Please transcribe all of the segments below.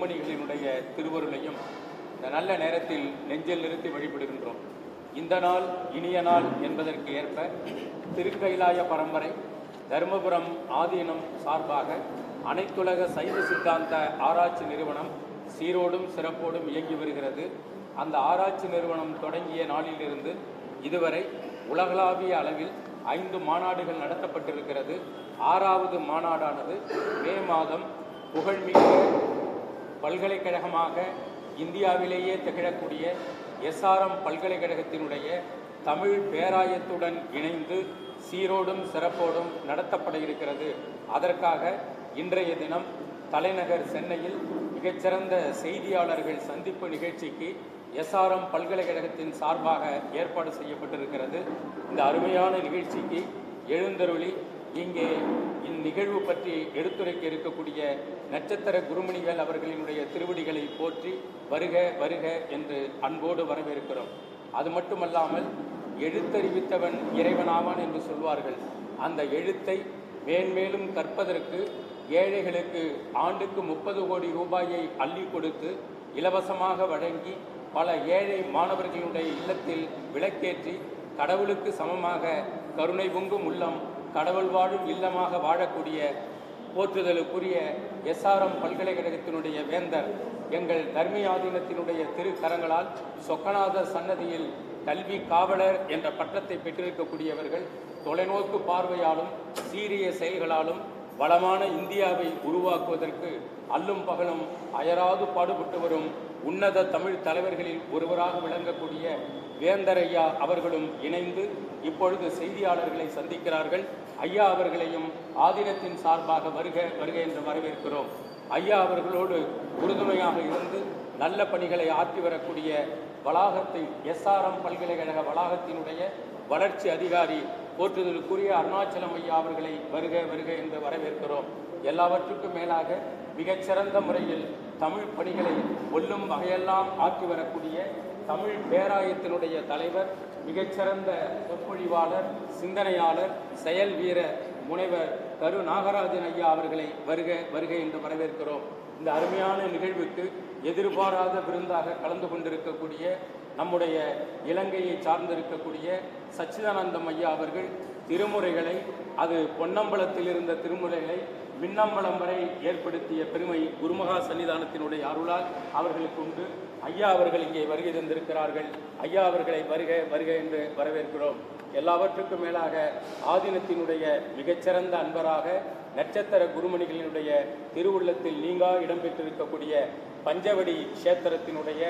திருமணிகளினுடைய திருவருளையும் இந்த நல்ல நேரத்தில் நெஞ்சில் நிறுத்தி வழிபடுகின்றோம். இந்த நாள் இனிய நாள் என்பதற்கு ஏற்ப திருக்கைலாய பரம்பரை தருமபுரம் ஆதீனம் சார்பாக அனைத்துலக சைவ சித்தாந்த ஆராய்ச்சி நிறுவனம் சீரோடும் சிறப்போடும் இயங்கி வருகிறது. அந்த ஆராய்ச்சி நிறுவனம் தொடங்கிய நாளிலிருந்து இதுவரை உலகளாவிய அளவில் ஐந்து மாநாடுகள் நடத்தப்பட்டிருக்கிறது. ஆறாவது மாநாடானது மே மாதம் புகழ்மிக்க பல்கலைக்கழகமாக இந்தியாவிலேயே திகழக்கூடிய எஸ்ஆர்எம் பல்கலைக்கழகத்தினுடைய தமிழ் பேராயத்துடன் இணைந்து சீரோடும் சிறப்போடும் நடத்தப்பட இருக்கிறது. அதற்காக இன்றைய தினம் தலைநகர் சென்னையில் மிகச்சிறந்த செய்தியாளர்கள் சந்திப்பு நிகழ்ச்சிக்கு எஸ்ஆர்எம் பல்கலைக்கழகத்தின் சார்பாக ஏற்பாடு செய்யப்பட்டிருக்கிறது. இந்த அருமையான நிகழ்ச்சிக்கு எழுந்தருளி இங்கே இந்நிகழ்வு பற்றி எடுத்துரைக்க இருக்கக்கூடிய நட்சத்திர குருமணிகள் அவர்களினுடைய திருவடிகளை போற்றி வருக வருக என்று அன்போடு வரவேற்கிறோம். அது மட்டுமல்லாமல் எழுத்தறிவித்தவன் இறைவனாவான் என்று சொல்வார்கள். அந்த எழுத்தை மேன்மேலும் கற்பதற்கு ஏழைகளுக்கு ஆண்டுக்கு முப்பது கோடி ரூபாயை அள்ளி கொடுத்து இலவசமாக வழங்கி பல ஏழை மாணவர்களுடைய இல்லத்தில் விளக்கேற்றி கடவுளுக்கு சமமாக கருணை பொங்கும் உள்ளம் கடவுள் வாழும் இல்லமாக வாழக்கூடிய போற்றுதலுக்குரிய எஸ்ஆர்எம் பல்கலைக்கழகத்தினுடைய வேந்தர் எங்கள் தர்மியாதீனத்தினுடைய திருக்கரங்களால் சொக்கநாதர் சன்னதியில் கல்வி காவலர் என்ற பட்டத்தை பெற்றிருக்கக்கூடியவர்கள் தொலைநோக்கு பார்வையாலும் சீரிய செயல்களாலும் வளமான இந்தியாவை உருவாக்குவதற்கு அல்லும் பகலும் அயராது பாடுபட்டு வரும் உன்னத தமிழ் தலைவர்களில் ஒருவராக விளங்கக்கூடிய வேந்தரையா அவர்களும் இணைந்து இப்பொழுது செய்தியாளர்களை சந்திக்கிறார்கள். ஐயா அவர்களையும் ஆதீனத்தின் சார்பாக வருக வருக என்று வரவேற்கிறோம். ஐயா அவர்களோடு உறுதுணையாக இருந்து நல்ல பணிகளை ஆற்றி வரக்கூடிய வளாகத்தை எஸ்ஆர்எம் பல்கலைக்கழக வளாகத்தினுடைய வளர்ச்சி அதிகாரி போற்றுதலுக்குரிய அருணாச்சலம் ஐயா அவர்களை வருக வருக என்று வரவேற்கிறோம். எல்லாவற்றுக்கும் மேலாக மிகச்சிறந்த முறையில் தமிழ் பணிகளை கொல்லும் வகையெல்லாம் ஆற்றி வரக்கூடிய தமிழ் பேராயத்தினுடைய தலைவர் மிகச்சிறந்த சொற்பொழிவாளர் சிந்தனையாளர் செயல் வீரர் முனைவர் கரு நாகராஜன் ஐயா அவர்களை வருக வருக என்று வரவேற்கிறோம். இந்த அருமையான நிகழ்வுக்கு எதிர்பாராத விருந்தாக கலந்து கொண்டிருக்கக்கூடிய நம்முடைய இலங்கையை சார்ந்திருக்கக்கூடிய சச்சிதானந்தம் ஐயா அவர்கள் திருமுறைகளை அது பொன்னம்பலத்தில் இருந்த திருமுறைகளை மின்னம்பலம் வரை ஏற்படுத்திய பெருமை குருமகா சன்னிதானத்தினுடைய அருளால் அவர்களுக்கு உண்டு. ஐயா அவர்கள் இங்கே வருகை தந்திருக்கிறார்கள். ஐயா அவர்களை வருக வருக என்று வரவேற்கிறோம். எல்லாவற்றுக்கும் மேலாக ஆதீனத்தினுடைய மிகச்சிறந்த அன்பராக நட்சத்திர குருமணிகளினுடைய திருவுள்ளத்தில் நீங்கா இடம்பெற்றிருக்கக்கூடிய பஞ்சவடி கஷேத்திரத்தினுடைய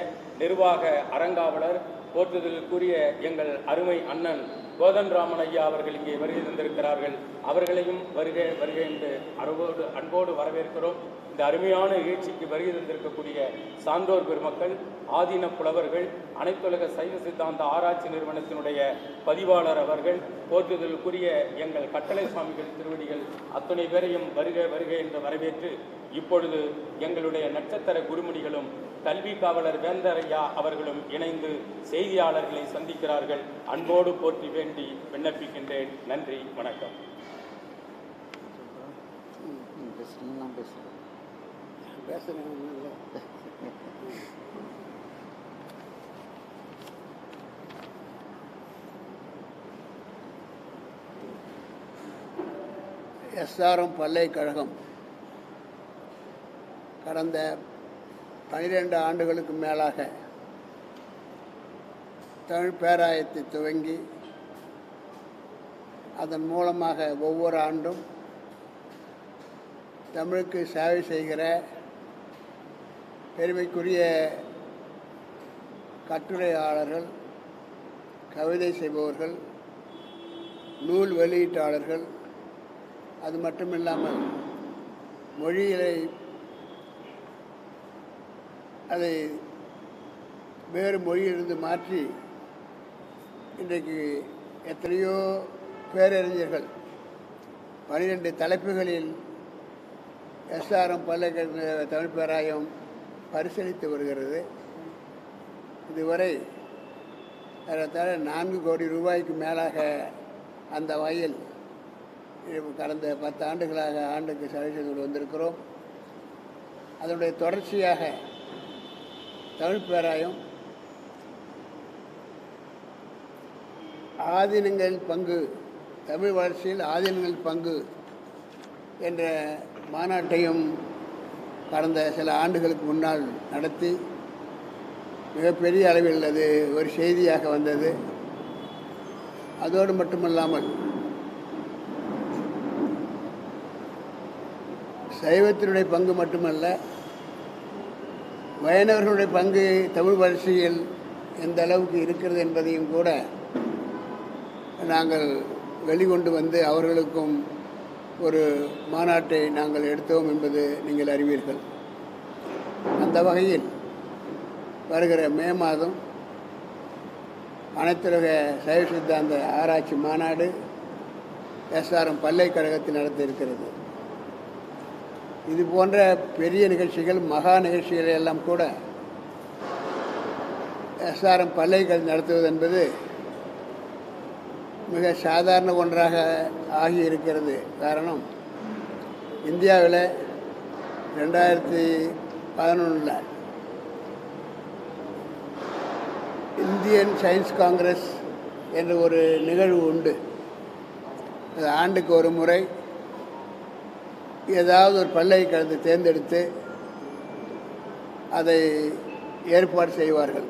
நிர்வாக அறங்காவலர் போற்றுதலுக்குரிய எங்கள் அருமை அண்ணன் கோதன்ராமன் ஐயா அவர்கள் இங்கே வருகை தந்திருக்கிறார்கள். அவர்களையும் வருக வருக என்று அன்போடு அன்போடு வரவேற்கிறோம். இந்த அருமையான நிகழ்ச்சிக்கு வருகை தந்திருக்கக்கூடிய சான்றோர் பெருமக்கள் ஆதீன புலவர்கள் அனைத்துலக சைவ சித்தாந்த ஆராய்ச்சி நிறுவனத்தினுடைய பதிவாளர் அவர்கள் போற்றுதலுக்குரிய எங்கள் கட்டளை சுவாமிகள் திருவடிகள் அத்தனை பேரையும் வருக வருக என்று வரவேற்று இப்பொழுது எங்களுடைய நட்சத்திர குருமணிகளும் கல்வி காவலர் வேந்தரையா அவர்களும் இணைந்து செய்தியாளர்களை சந்திக்கிறார்கள். அன்போடு போற்றி வேண்டி விண்ணப்பிக்கின்றேன். நன்றி வணக்கம். பேசுகிறேன் எஸ்ஆர்எம் பல்கலைக்கழகம். கடந்த பனிரெண்டு ஆண்டுகளுக்கு மேலாக தமிழ் பேராயத்தை துவங்கி அதன் மூலமாக ஒவ்வொரு ஆண்டும் தமிழுக்கு சேவை செய்கிற பெருமைக்குரிய கட்டுரையாளர்கள் கவிதை செய்பவர்கள் நூல் வெளியீட்டாளர்கள் அது மட்டும் இல்லாமல் மொழிகளை அதை வேறு மொழியிலிருந்து மாற்றி இன்றைக்கு எத்தனையோ பேரறிஞர்கள் பனிரெண்டு தலைப்புகளில் எஸ்ஆர்எம் பல்கலைக்கழக தமிழ் பேராயம் பரிசீலித்து வருகிறது. இதுவரை ஏறத்தாழ நான்கு கோடி ரூபாய்க்கு மேலாக அந்த வகையில் கடந்த பத்து ஆண்டுகளாக ஆண்டுக்கு செலவு கொண்டு வந்திருக்கிறோம். அதனுடைய தொடர்ச்சியாக தமிழ் பேராயம் ஆதீனங்கள் பங்கு தமிழ் வளர்ச்சியில் ஆதீனங்கள் பங்கு என்ற மாநாட்டையும் கடந்த சில ஆண்டுகளுக்கு முன்னால் நடத்தி மிகப்பெரிய அளவில் அது ஒரு செய்தியாக வந்தது. அதோடு மட்டுமல்லாமல் சைவத்தினுடைய பங்கு மட்டுமல்ல வைணவர்களுடைய பங்கு தமிழ் வளர்ச்சியில் எந்த அளவுக்கு இருக்கிறது என்பதையும் கூட நாங்கள் வெளிக்கொண்டு வந்து அவர்களுக்கும் ஒரு மாநாட்டை நாங்கள் எடுத்தோம் என்பது நீங்கள் அறிவீர்கள். அந்த வகையில் வருகிற மே மாதம் அனைத்துலக சைவ சித்தாந்த ஆராய்ச்சி மாநாடு எஸ்ஆர்எம் பல்கலைக்கழகத்தில் நடத்த இருக்கிறது இது போன்ற பெரிய நிகழ்ச்சிகள் மகா நிகழ்ச்சிகளை எல்லாம் கூட எஸ்ஆர்எம் பல்கலைக்கழகம் நடத்துவது என்பது மிக சாதாரண ஒன்றாக ஆகி இருக்கிறது காரணம் இந்தியாவில் ரெண்டாயிரத்தி பதினொன்றில் இந்தியன் சயின்ஸ் காங்கிரஸ் என்ற ஒரு நிகழ்வு உண்டு. அது ஆண்டுக்கு ஒரு முறை ஏதாவது ஒரு பல்கலைக்கழகத்தை தேர்ந்தெடுத்து அதை ஏற்பாடு செய்வார்கள்.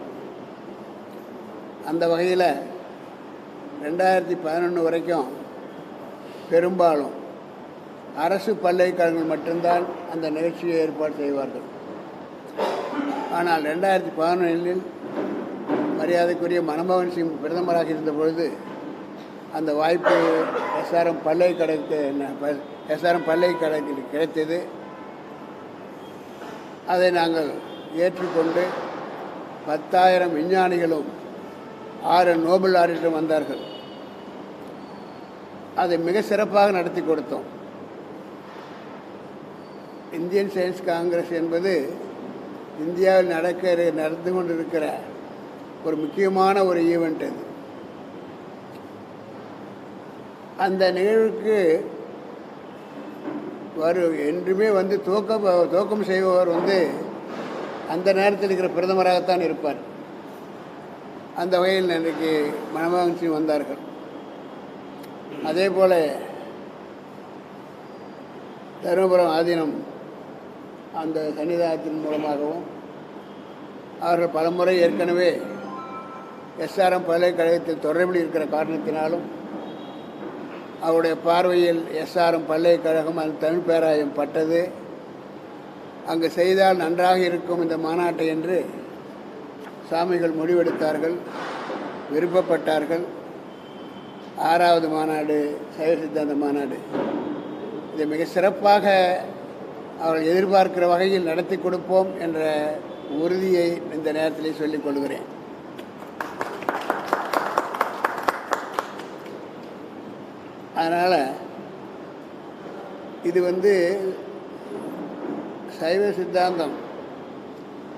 அந்த வகையில் ரெண்டாயிரத்தி பதினொன்று வரைக்கும் பெரும்பாலும் அரசு பல்கலைக்கழகங்கள் மட்டும்தான் அந்த நிகழ்ச்சியை ஏற்பாடு செய்வார்கள். ஆனால் ரெண்டாயிரத்தி பதினொன்றில் மரியாதைக்குரிய மனமோகன் சிங் பிரதமராக இருந்த பொழுது அந்த வாய்ப்பு எஸ்ஆர்எம் பல்கலைக்கழகத்து எஸ்ஆர்எம் பல்கலைக்கழகத்தில் கிடைத்தது. அதை நாங்கள் ஏற்றுக்கொண்டு பத்தாயிரம் விஞ்ஞானிகளும் ஆறு நோபல் ஆரிடம் வந்தார்கள். அதை மிக சிறப்பாக நடத்தி கொடுத்தோம். இந்தியன் சயின்ஸ் காங்கிரஸ் என்பது இந்தியாவில் நடக்க நடந்து கொண்டிருக்கிற ஒரு முக்கியமான ஒரு ஈவெண்ட் அது. அந்த நிகழ்வுக்கு வரும் என்றுமே வந்து துவக்கம் துவக்கம் செய்பவர் வந்து அந்த நேரத்தில் இருக்கிற பிரதமராகத்தான் இருப்பார். அந்த வகையில் இன்றைக்கு மன்மோகன் சிங் வந்தார்கள். அதே போல் தருமபுரம் ஆதீனம் அந்த சன்னிதானத்தின் மூலமாகவும் அவர்கள் பலமுறை ஏற்கனவே எஸ்ஆர்எம் பல்கலைக்கழகத்தில் தொடர்பில் இருக்கிற காரணத்தினாலும் அவருடைய பார்வையில் எஸ்ஆர்எம் பல்கலைக்கழகம் அந்த தமிழ் பேராயம் பட்டது. அங்கு செய்தால் நன்றாக இருக்கும் இந்த மாநாட்டை என்று சாமிகள் முடிவெடுத்தார்கள் விருப்பப்பட்டார்கள். ஆறாவது மாநாடு சைவ சித்தாந்த மாநாடு. இதை மிக சிறப்பாக அவர்கள் எதிர்பார்க்கிற வகையில் நடத்தி கொடுப்போம் என்ற உறுதியை இந்த நேரத்திலே சொல்லிக் கொள்கிறேன். அதனால் இது வந்து சைவ சித்தாந்தம்.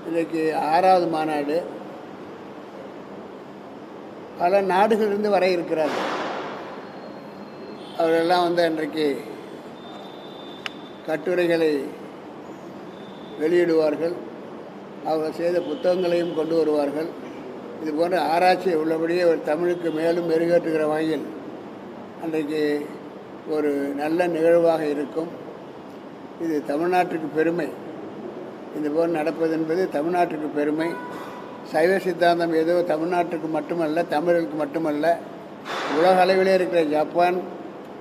இன்றைக்கு ஆறாவது மாநாடு. பல நாடுகளிலிருந்து வர இருக்கிறார்கள். அவரெல்லாம் வந்து அன்றைக்கு கட்டுரைகளை வெளியிடுவார்கள். அவர்கள் செய்த புத்தகங்களையும் கொண்டு வருவார்கள். இது போன்ற ஆராய்ச்சி உள்ளபடியே ஒரு தமிழுக்கு மேலும் மெருகேற்றுகிற வகையில் அன்றைக்கு ஒரு நல்ல நிகழ்வாக இருக்கும். இது தமிழ்நாட்டுக்கு பெருமை. இது போல் நடப்பது என்பது தமிழ்நாட்டுக்கு பெருமை. சைவ சித்தாந்தம் ஏதோ தமிழ்நாட்டுக்கு மட்டுமல்ல தமிழருக்கு மட்டுமல்ல உலக அளவிலே இருக்கிற ஜப்பான்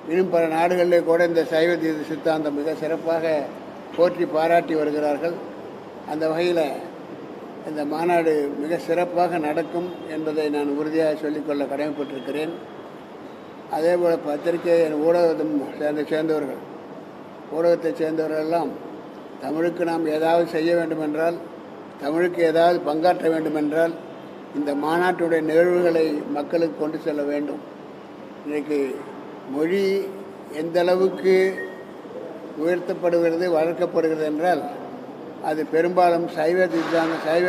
இன்னும் பல நாடுகளிலே கூட இந்த சைவ தீத சித்தாந்தம் மிக சிறப்பாக போற்றி பாராட்டி வருகிறார்கள். அந்த வகையில் இந்த மாநாடு மிக சிறப்பாக நடக்கும் என்பதை நான் உறுதியாக சொல்லிக்கொள்ள கடமைப்பட்டிருக்கிறேன். அதே போல் பத்திரிகை ஊடகத்தும் சேர்ந்த சேர்ந்தவர்கள் ஊடகத்தைச் சேர்ந்தவர்கள் எல்லாம் தமிழுக்கு நாம் ஏதாவது செய்ய வேண்டுமென்றால் தமிழுக்கு ஏதாவது பங்காற்ற வேண்டுமென்றால் இந்த மாநாட்டுடைய நிகழ்வுகளை மக்களுக்கு கொண்டு செல்ல வேண்டும். இன்றைக்கு மொழி எந்த அளவுக்கு உயர்த்தப்படுகிறது வளர்க்கப்படுகிறது என்றால் அது பெரும்பாலும் சைவ சித்தாந்த சைவ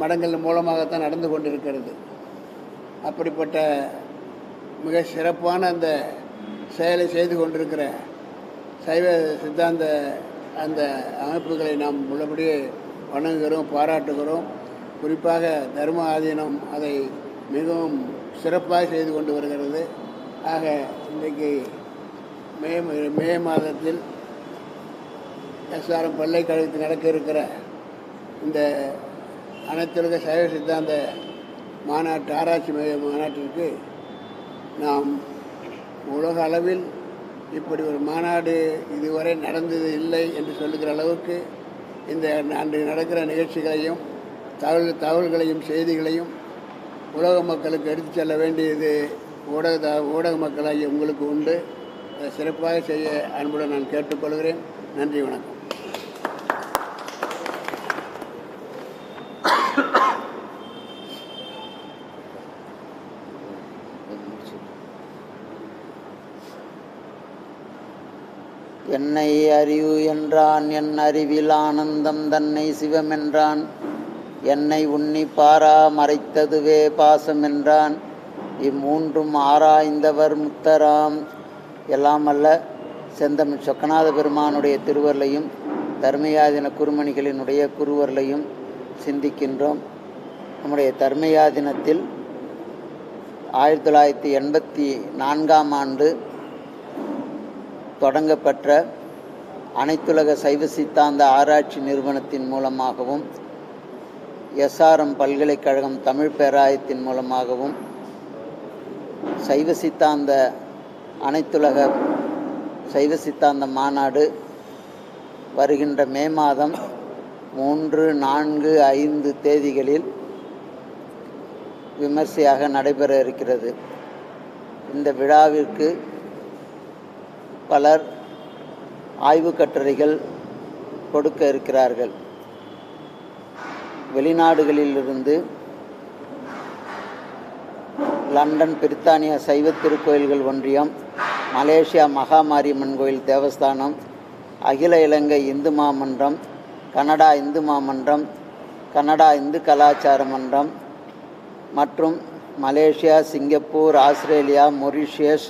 மடங்கள் மூலமாகத்தான் நடந்து கொண்டிருக்கிறது. அப்படிப்பட்ட மிக சிறப்பான அந்த செயலை செய்து கொண்டிருக்கிற சைவ சித்தாந்த அந்த அமைப்புகளை நாம் உள்ளபடியே வணங்குகிறோம் பாராட்டுகிறோம். குறிப்பாக தர்ம ஆதீனம் அதை மிகவும் சிறப்பாக செய்து கொண்டு வருகிறது. ஆக இன்றைக்கு மே மே மாதத்தில் எஸ்ஆர்எம் பல்கலைக்கழகத்தில் நடக்க இருக்கிற இந்த அனைத்துலக சைவ சித்தாந்த மாநாட்டு ஆராய்ச்சி மைய மாநாட்டிற்கு நாம் உலக அளவில் இப்படி ஒரு மாநாடு இதுவரை நடந்தது இல்லை என்று சொல்லுகிற அளவுக்கு இந்த அன்று நடக்கிற நிகழ்ச்சிகளையும் தகவல் தகவல்களையும் செய்திகளையும் உலக மக்களுக்கு எடுத்துச் செல்ல வேண்டியது ஊடக ஊடக மக்களாகிய உங்களுக்கு உண்டு. சிறப்பாக செய்ய அன்புடன் நான் கேட்டுக்கொள்கிறேன். நன்றி வணக்கம். என்னை அறிவு என்றான் என் அறிவில் ஆனந்தம் தன்னை சிவமென்றான் என்னை உன்னி பாரா மறைத்ததுவே பாசம் என்றான். இம்மூன்றும் ஆராய்ந்தவர் முத்தராம். எல்லாம் அல்ல செந்தமிழ் சொக்கநாத பெருமானுடைய திருவருளையும் தர்மயாதின குருமணிகளினுடைய குருவருளையும் சிந்திக்கின்றோம். நம்முடைய தர்மயாதினத்தில் ஆயிரத்தி தொள்ளாயிரத்தி எண்பத்தி நான்காம் ஆண்டு தொடங்கப்பெற்ற அனைத்துலக சைவ சித்தாந்த ஆராய்ச்சி நிறுவனத்தின் மூலமாகவும் எஸ்ஆர்எம் பல்கலைக்கழகம் தமிழ் பேராயத்தின் மூலமாகவும் சைவ சித்தாந்த அனைத்துலக சைவ சித்தாந்த மாநாடு வருகின்ற மே மாதம் மூன்று நான்கு ஐந்து தேதிகளில் விமர்சையாக நடைபெற இருக்கிறது. இந்த விழாவிற்கு பலர் ஆய்வு கட்டுரைகள் கொடுக்க இருக்கிறார்கள். வெளிநாடுகளிலிருந்து லண்டன் பிரித்தானிய சைவ திருக்கோயில்கள் ஒன்றியம் மலேசியா மகாமாரியம்மன் கோயில் தேவஸ்தானம் அகில இலங்கை இந்து மாமன்றம் கனடா இந்து மாமன்றம் கனடா இந்து கலாச்சார மன்றம் மற்றும் மலேசியா சிங்கப்பூர் ஆஸ்திரேலியா மொரிஷியஸ்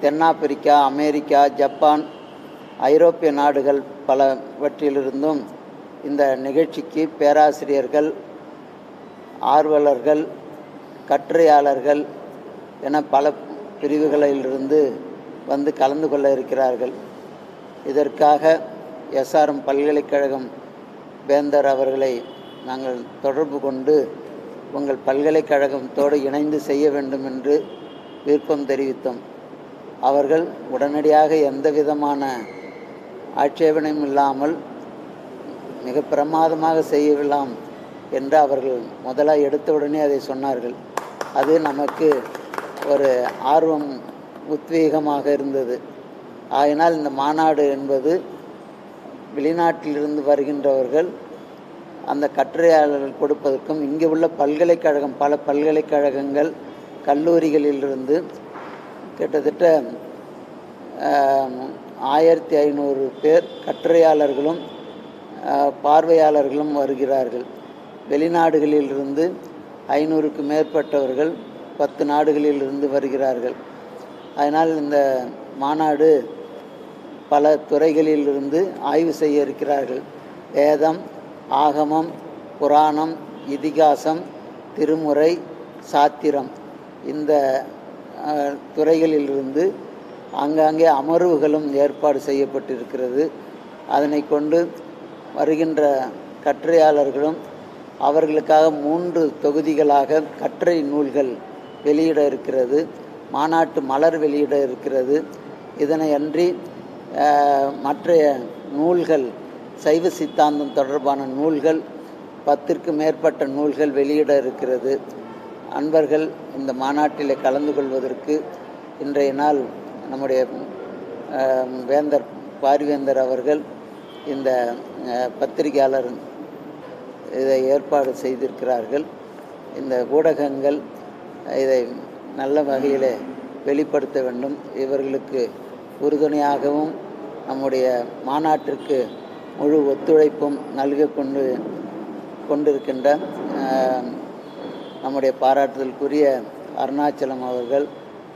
தென்னாப்பிரிக்கா அமெரிக்கா ஜப்பான் ஐரோப்பிய நாடுகள் பலவற்றிலிருந்தும் இந்த நிகழ்ச்சிக்கு பேராசிரியர்கள் ஆர்வலர்கள் கட்டுரையாளர்கள் என பல பிரிவுகளிலிருந்து வந்து கலந்து கொள்ள இருக்கிறார்கள். இதற்காக எஸ்ஆர்எம் பல்கலைக்கழகம் வேந்தர் அவர்களை நாங்கள் தொடர்பு கொண்டு உங்கள் பல்கலைக்கழகத்தோடு இணைந்து செய்ய வேண்டும் என்று விருப்பம் தெரிவித்தோம். அவர்கள் உடனடியாக எந்த விதமான ஆட்சேபனையும் இல்லாமல் மிக பிரமாதமாக செய்யலாம் என்று அவர்கள் முதலாக எடுத்த உடனே அதை சொன்னார்கள். அது நமக்கு ஒரு ஆர்வம் உத்வேகமாக இருந்தது. ஆகினால் இந்த மாநாடு என்பது வெளிநாட்டிலிருந்து வருகின்றவர்கள் அந்த கட்டுரையாளர்கள் கொடுப்பதற்கும் இங்கே உள்ள பல்கலைக்கழகம் பல பல்கலைக்கழகங்கள் கல்லூரிகளிலிருந்து கிட்டத்தட்ட ஆயிரத்தி ஐநூறு பேர் கட்டுரையாளர்களும் பார்வையாளர்களும் வருகிறார்கள். வெளிநாடுகளிலிருந்து ஐநூறுக்கு மேற்பட்டவர்கள் பத்து நாடுகளிலிருந்து வருகிறார்கள். அதனால் இந்த மாநாடு பல துறைகளிலிருந்து ஆய்வு செய்ய இருக்கிறார்கள். வேதம் ஆகமம் புராணம் இதிகாசம் திருமுறை சாத்திரம் இந்த துறைகளிலிருந்து ஆங்காங்கே அமர்வுகளும் ஏற்பாடு செய்யப்பட்டிருக்கிறது. அதனை கொண்டு வருகின்ற கட்டுரையாளர்களும் அவர்களுக்காக மூன்று தொகுதிகளாக கற்றை நூல்கள் வெளியிட இருக்கிறது மாநாட்டு மலர் வெளியிட இருக்கிறது. இதனை அன்றி மற்ற நூல்கள் சைவ சித்தாந்தம் தொடர்பான நூல்கள் பத்திற்கு மேற்பட்ட நூல்கள் வெளியிட இருக்கிறது. அன்பர்கள் இந்த மாநாட்டில் கலந்து கொள்வதற்கு இன்றைய நாள் நம்முடைய வேந்தர் பாரிவேந்தர் அவர்கள் இந்த பத்திரிகையாளர் இதை ஏற்பாடு செய்திருக்கிறார்கள். இந்த ஊடகங்கள் இதை நல்ல வகையில் வெளிப்படுத்த வேண்டும். இவர்களுக்கு உறுதுணையாகவும் நம்முடைய மாநாட்டிற்கு முழு ஒத்துழைப்பும் நல்க கொண்டு கொண்டிருக்கின்ற நம்முடைய பாராட்டுதலுக்குரிய அருணாச்சலம் அவர்கள்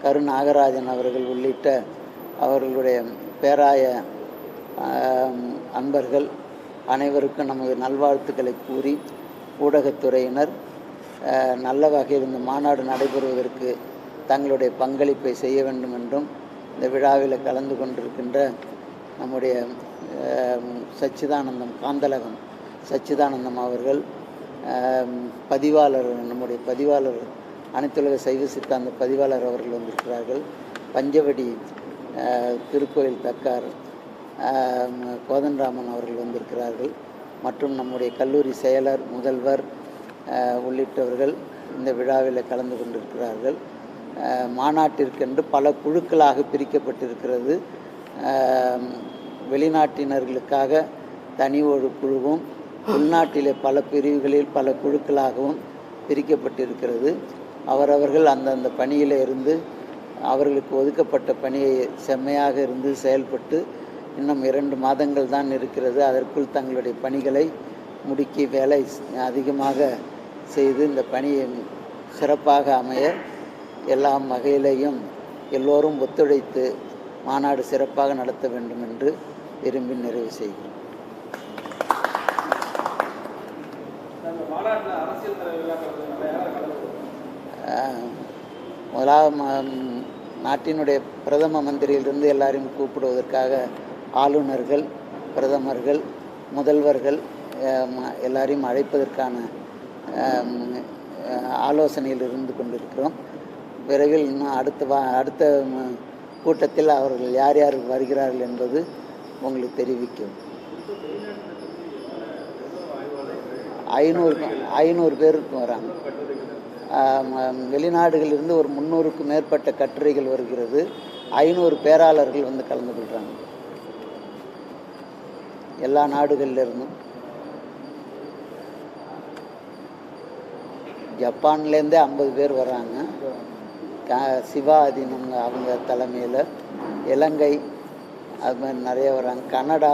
கரு நாகராஜன் அவர்கள் உள்ளிட்ட அவர்களுடைய பேராய அன்பர்கள் அனைவருக்கும் நமது நல்வாழ்த்துக்களை கூறி ஊடகத்துறையினர் நல்ல வகையில் இந்த மாநாடு நடைபெறுவதற்கு தங்களுடைய பங்களிப்பை செய்ய வேண்டும் என்றும் இந்த விழாவில் கலந்து கொண்டிருக்கின்ற நம்முடைய சச்சிதானந்தம் காந்தலகம் சச்சிதானந்தம் அவர்கள் பதிவாளர் நம்முடைய பதிவாளர் அனைத்துலக சைவ சித்தாந்த பதிவாளர் அவர்கள் வந்திருக்கிறார்கள். பஞ்சவடி திருக்கோயில் தக்கார் கோதன்ராமன் அவர்கள் வந்திருக்கிறார்கள். மற்றும் நம்முடைய கல்லூரி செயலர் முதல்வர் உள்ளிட்டவர்கள் இந்த விழாவில் கலந்து கொண்டிருக்கிறார்கள். மாநாட்டிற்கென்று பல குழுக்களாக பிரிக்கப்பட்டிருக்கிறது. வெளிநாட்டினர்களுக்காக தனி ஒரு குழுவும் உள்நாட்டிலே பல பிரிவுகளில் பல குழுக்களாகவும் பிரிக்கப்பட்டிருக்கிறது. அவரவர்கள் அந்தந்த பணியில் இருந்து அவர்களுக்கு ஒதுக்கப்பட்ட பணியை செம்மையாக இருந்து செயல்பட்டு இன்னும் இரண்டு மாதங்கள் தான் இருக்கிறது. அதற்குள் தங்களுடைய பணிகளை முடுக்கி வேலை அதிகமாக செய்து இந்த பணியை சிறப்பாக அமைய எல்லா வகையிலையும் எல்லோரும் ஒத்துழைத்து மாநாடு சிறப்பாக நடத்த வேண்டும் என்று விரும்பி நிறைவு செய்கிறேன் ஆஹ், முதலாவது நாட்டினுடைய பிரதம மந்திரியிலிருந்து எல்லாரையும் கூப்பிடுவதற்காக ஆளுநர்கள் பிரதமர்கள் முதல்வர்கள் எல்லாரையும் அழைப்பதற்கான ஆலோசனையில் இருந்து கொண்டிருக்கிறோம். விரைவில் இன்னும் அடுத்த வா அடுத்த கூட்டத்தில் அவர்கள் யார் யார் வருகிறார்கள் என்பது உங்களுக்கு தெரிவிக்கும். ஐநூறு ஐநூறு பேருக்கு வராங்க. வெளிநாடுகளிலிருந்து ஒரு முந்நூறுக்கும் மேற்பட்ட கட்டுரைகள் வருகிறது. ஐநூறு பேராளர்கள் வந்து கலந்து கொள்கிறாங்க எல்லா நாடுகளிலிருந்தும். ஜப்பான்லேருந்தே ஐம்பது பேர் வராங்க க அவங்க தலைமையில். இலங்கை அது மாதிரி நிறைய வராங்க கனடா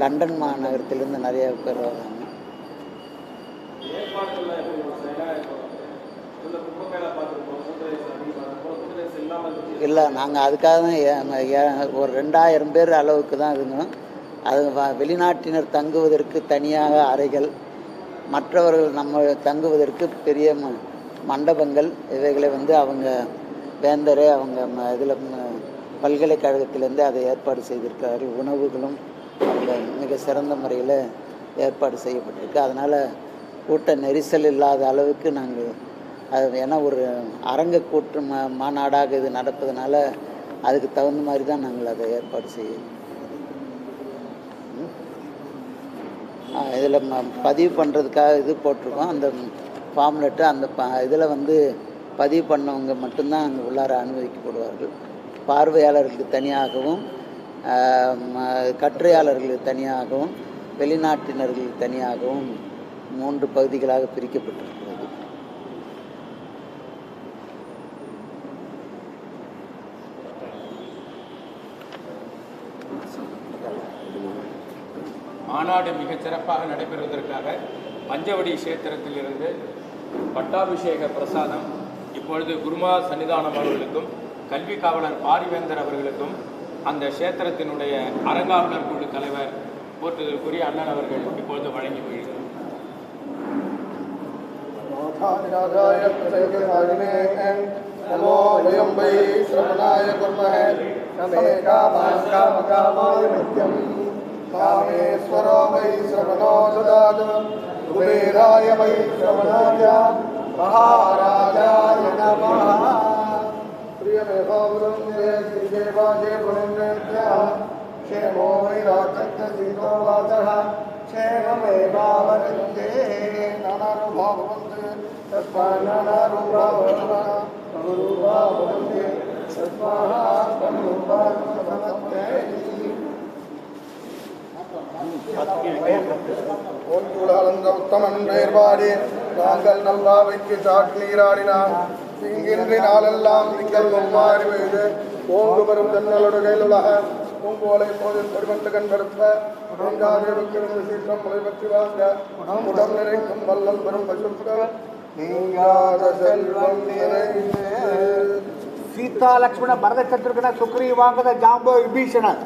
லண்டன் மாநகரத்திலேருந்து நிறைய பேர் வராங்க இல்லை நாங்கள் அதுக்காக தான் ஒரு ரெண்டாயிரம் பேர் அளவுக்கு தான் இருந்தோம். அது வ- வெளிநாட்டினர் தங்குவதற்கு தனியாக அறைகள் மற்றவர்கள் நம்ம தங்குவதற்கு பெரிய ம- மண்டபங்கள் இவைகளை வந்து அவங்க வேந்தரே அவங்க இதில் பல்கலைக்கழகத்திலேருந்து அதை ஏற்பாடு செய்திருக்காரு. உணவுகளும் அவங்க மிக சிறந்த முறையில் ஏற்பாடு செய்யப்பட்டிருக்கு. அதனால் கூட்ட நெரிசல் இல்லாத அளவுக்கு நாங்கள் அது ஏன்னா ஒரு அரங்க கூட்டு மாநாடாக இது நடப்பதனால அதுக்கு தகுந்த மாதிரி தான் நாங்கள் அதை ஏற்பாடு செய்யணும் இதில் பதிவு பண்ணுறதுக்காக இது போட்டிருக்கோம். அந்த ஃபார்ம்லெட்டு அந்த ப இதில் வந்து பதிவு பண்ணவங்க மட்டும்தான் அங்கே உள்ளார அனுமதிக்கப்படுவார்கள். பார்வையாளர்களுக்கு தனியாகவும் கற்றையாளர்களுக்கு கட்டுரையாளர்களுக்கு தனியாகவும் வெளிநாட்டினர்களுக்கு தனியாகவும் மூன்று பகுதிகளாக பிரிக்கப்பட்டிருக்கு மாநாடு மிகச் சிறப்பாக நடைபெறுவதற்காக பஞ்சவடி கஷேத்திரத்திலிருந்து பட்டாபிஷேக பிரசாதம் இப்பொழுது குருமா சன்னிதானம் அவர்களுக்கும் கல்வி காவலர் பாரிவேந்தர் அவர்களுக்கும் அந்த கஷேத்திரத்தினுடைய அறங்காவலர் குழு தலைவர் போற்றுதலுக்குரிய அண்ணன் அவர்கள் இப்பொழுது வழங்கி வருகிறார் नाथाय प्रसंगराजिने नमो वयं वै श्रवणाय कुर्मः समे कामान् कामकामाय नित्यं कामेश्वरो वै श्रवणो ददातु कुबेराय वै श्रवणाय महाराजाय नमः प्रियमेवावृं जय श्रीदेवाय पुण्यमेभ्यः क्षेमो वै राक्षसीतो वाचः क्षेममेवावरन्ते नानारूपा भवन्ति तस्मात् नानारूपा भवन्तः बहुरूपा भवन्ति तस्मात् बहुरूपा भवन्ति உலகளந்த உத்தமன் பெயர்பாடு நாங்கள் நல்லாவைக்கு சாட்டு நீராடினான் இங்கின்றி நாளெல்லாம் நீங்கள் ஒவ்வாறு வேது ஓங்கு வரும் தன்னலோடு கையிலுலக பூங்கோலை போது பெருமட்டு கண்படுத்த நீங்காதேவுக்கிருந்து சீற்றம் முளை பற்றி வாங்க முதல் நிறைக்கும் வல்லம் பெரும் பசுக்க நீங்காத செல்வம் நிறைந்து. சீதா லக்ஷ்மண பரத சத்ருகன சுக்ரீவாங்கத ஜாம்போ விபீஷணன்.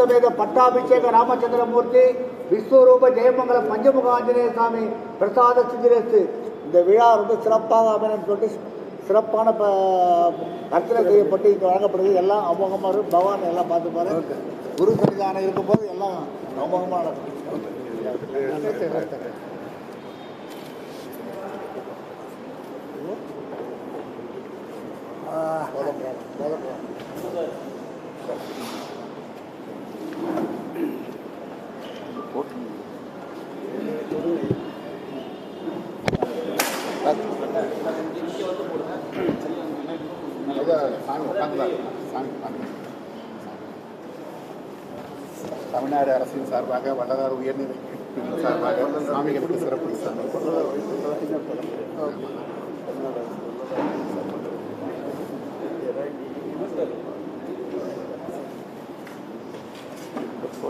சமேத பட்டாபிஷேக ராமச்சந்திரமூர்த்தி விஸ்வரூப ஜெயமங்கல பஞ்சமுக ஆஞ்சநேய சாமி பிரசாத சித்திரத்து. இந்த விழா ரொம்ப சிறப்பாக அமையணும்னு சொல்லிட்டு சிறப்பான ப அர்ச்சனை செய்யப்பட்டு இங்கே வழங்கப்படுது. எல்லாம் அமோகமாக பகவான் எல்லாம் பார்த்துப்பாரு குரு சன்னிதானம் இருக்கும்போது எல்லாம் அமோகமாக நடக்கும் தமிழ்நாடு அரசின் சார்பாக வள்ளலார் உயர்நிலை சார்பாக சாமிகளுக்கு சிறப்பு. சாமி